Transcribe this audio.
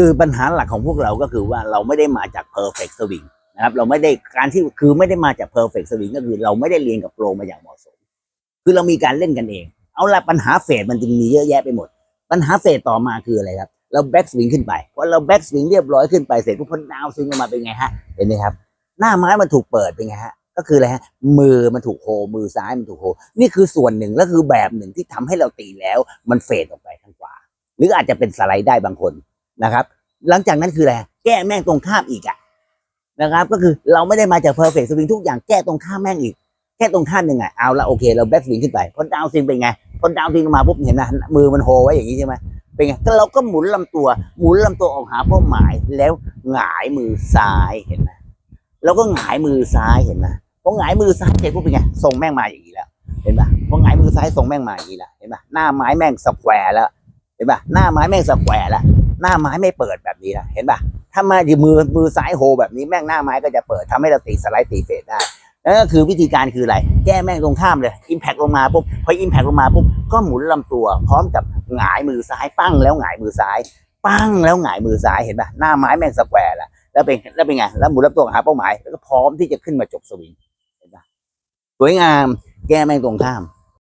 คือปัญหาหลักของพวกเราก็คือว่าเราไม่ได้มาจาก perfect swing นะครับเราไม่ได้การที่คือไม่ได้มาจาก perfect swing ก็คือเราไม่ได้เรียนกับโปรมาอย่างเหมาะสม คือเรามีการเล่นกันเอง เอาละปัญหาเฟดมันจึงมีเยอะแยะไปหมด ปัญหาเฟดต่อมาคืออะไรครับเราแบ็กสวิงขึ้นไปพอเราแบ็กสวิงเรียบร้อยขึ้นไปเสร็จปุ๊บพอดาวสวิงลงมาเป็นไงฮะเห็นไหมครับ หน้าไม้มันถูกเปิดเป็นไงฮะก็คืออะไรฮะมือมันถูกโฮมือซ้ายมันถูกโฮนี่คือส่วนหนึ่งและคือแบบหนึ่งที่ทำให้เราตีแล้วมันเฟดออกไปทางขวาหรืออาจจะเป็นสไลด์ได้บางคน นะครับ หลังจากนั้นคืออะไรแก้แม่งตรงข้ามอีกอะนะครับ ก็คือเราไม่ได้มาจากเพอร์เฟกต์สวิงทุกอย่างแก้ตรงข้ามแม่งอีกแค่ตรงข้ามยังไงเอาละโอเค เราแบ็กสวิงขึ้นไปพอดาวสวิงเป็นไงพอดาวสวิงมาปุ๊บเห็นนะมือมันโฮไว้อย่างนี้ใช่ไหมเป็นไงก็เราก็หมุนลำตัว หมุนลำตัวออกหาเป้าหมายแล้วหงายมือซ้ายเห็นไหมแล้วก็หงายมือซ้ายเห็นไหมพอหงายมือซ้ายเสร็จปุ๊บเป็นไงส่งแม่งมาอย่างนี้แล้วเห็นปะพอหงายมือซ้ายส่งแม่งมาอย่างนี้แล้วเห็นปะหน้าไม้แม่งสแควร์แล้วเห็นปะหน้าไม้แม่งสแควร์แล้ว หน้าไม้ไม่เปิดแบบนี้นะเห็นปะถ้ามาที่มือมือซ้ายโฮแบบนี้แม่งหน้าไม้ก็จะเปิดทำให้เราตีสไลด์ตีเฟดได้นั่นก็คือวิธีการคืออะไร แก้แม่งตรงข้ามเลยอิมแพกลงมาปุ๊บพออิมแพกลงมาปุ๊บก็หมุนลำตัว พร้อมกับหงายมือซ้ายปั้งแล้วหงายมือซ้ายปั้งแล้วหงายมือซ้ายเห็นปะหน้าไม้แม่งสแควร์ล้วแล้วเป็นแล้วเป็นไงแล้วหมุนลำตัวหาเป้าหมายแล้วก็พร้อมที่จะขึ้นมาจบสวิงเห็นปะสวยงามแก้แม่งตรงข้าม